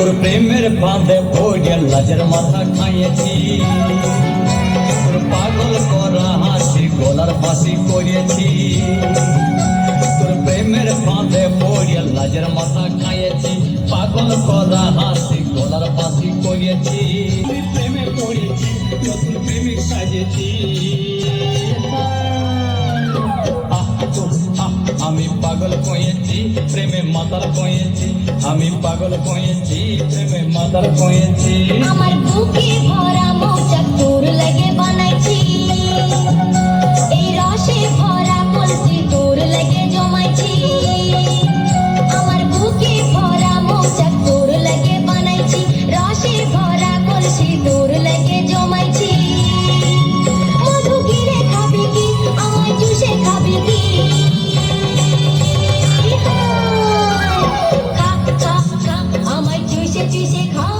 তোর প্রেমের ফাঁদে পড়ে লাজের মাথা খাইয়েছি। তোর পাগল করা হাসি, গলার ফাঁসি করিয়েছি তোর প্রেমের ফাঁদে পড়ে লাজের মাথা খাইয়েছি। পাগল করা হাসি, গলার ফাঁসি করিয়েছি প্রেমে পড়েছি নতুন প্রেমিক সাজেছি। আমি পাগল কয়েছি প্রেমে মাতাল কয়েছি আমি পাগল কয়েছি প্রেমে মাতাল কয়েছি। আমার বুকে 巨蟹靠